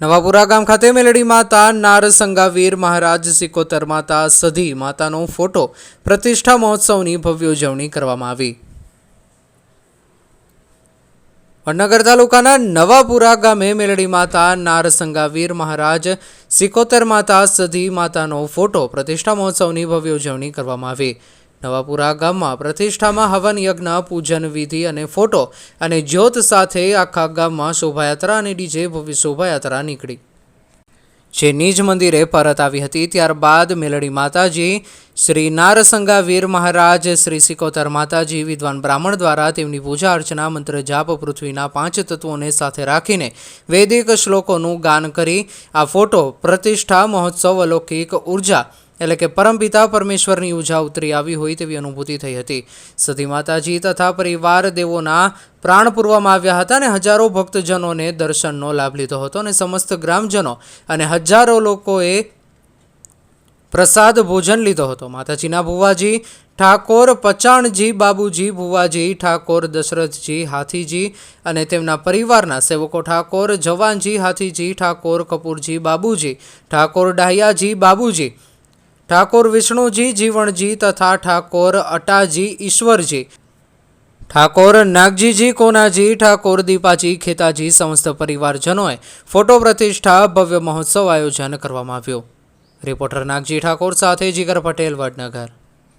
નવાપુરા ગામ ખાતે મેલડી માતા નારસંગાવીર મહારાજ સિકોતર માતા સધી માતાનો ફોટો પ્રતિષ્ઠા મહોત્સવની ભવ્ય ઉજવણી કરવામાં આવી. વડનગર તાલુકાના નવાપુરા ગામે મેલડી માતા નારસંગાવીર મહારાજ સિકોતર માતા સધી માતાનો ફોટો પ્રતિષ્ઠા મહોત્સવની ભવ્ય ઉજવણી કરવામાં આવી. નવાપુરા ગામમાં પ્રતિષ્ઠામાં હવન, યજ્ઞ, પૂજન, વિધિ અને ફોટો અને જ્યોત સાથે આખા ગામમાં શોભાયાત્રા અને ડીજે ભવ્ય શોભાયાત્રા નીકળી. જે નિજ મંદિરે પરત આવી હતી, ત્યારબાદ મેલડી માતાજી, શ્રી નારસંગા વીર મહારાજ, શ્રી સિકોતર માતાજી, વિદ્વાન બ્રાહ્મણ દ્વારા તેમની પૂજા અર્ચના, મંત્ર જાપ, પૃથ્વીના પાંચ તત્વોને સાથે રાખીને વૈદિક શ્લોકોનું ગાન કરી આ ફોટો પ્રતિષ્ઠા, મહોત્સવ, અલૌકિક ઊર્જા એટલે કે પરમપિતા પરમેશ્વરની ઉજા ઉતરી આવી હોય તેવી અનુભૂતિ થઈ હતી. સતી માતાજી તથા પરિવાર દેવોના પ્રાણ પૂરવામાં આવ્યા હતા અને હજારો ભક્તજનોને દર્શનનો લાભ લીધો હતો અને સમસ્ત ગ્રામજનો અને હજારો લોકોએ પ્રસાદ ભોજન લીધો હતો. માતાજીના ભુવાજી ઠાકોર, પચાણજી બાબુજી, ભુવાજી ઠાકોર, દશરથજી હાથીજી અને તેમના પરિવારના સેવકો ઠાકોર, જવાનજી હાથીજી, ઠાકોર કપૂરજી બાબુજી, ઠાકોર ડાહિયાજી બાબુજી ઠાકોર વિષ્ણુજી, જીવણજી તથા ઠાકોર અટાજી, ઈશ્વરજી. ઠાકોર નાગજીજી, કોનાજી, ઠાકોર દીપાજી, ખેતાજી સમસ્ત પરિવારજનોએ ફોટો પ્રતિષ્ઠા, ભવ્ય મહોત્સવ આયોજન કરવામાં આવ્યું. રિપોર્ટર નાગજી ઠાકોર સાથે જીગર પટેલ, વડનગર.